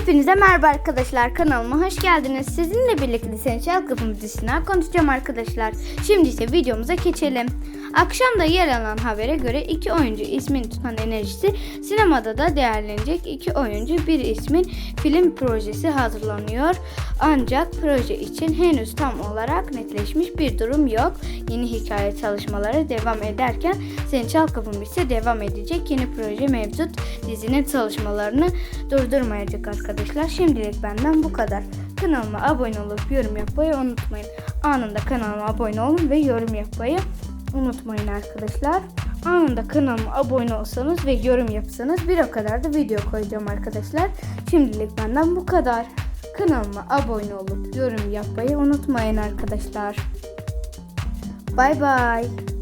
Hepinize merhaba arkadaşlar kanalıma hoş geldiniz. Sizinle birlikte Lisan Çal Kapım dizisinden konuşacağım arkadaşlar. Şimdi ise videomuza geçelim. Akşamda yer alan habere göre iki oyuncu ismini tutan enerjisi sinemada da değerlenecek iki oyuncu bir ismin film projesi hazırlanıyor. Ancak proje için henüz tam olarak netleşmiş bir durum yok. Yeni hikaye çalışmaları devam ederken Sen Çal Kapım ise devam edecek. Yeni proje mevcut dizinin çalışmalarını durdurmayacak arkadaşlar. Şimdilik benden bu kadar. Kanalıma abone olup yorum yapmayı unutmayın. Anında kanalıma abone olun ve yorum yapmayı unutmayın arkadaşlar. Anında kanalıma abone olsanız ve yorum yapsanız bir o kadar da video koyacağım arkadaşlar. Şimdilik benden bu kadar. Kanalıma abone olup yorum yapmayı unutmayın arkadaşlar. Bay bay.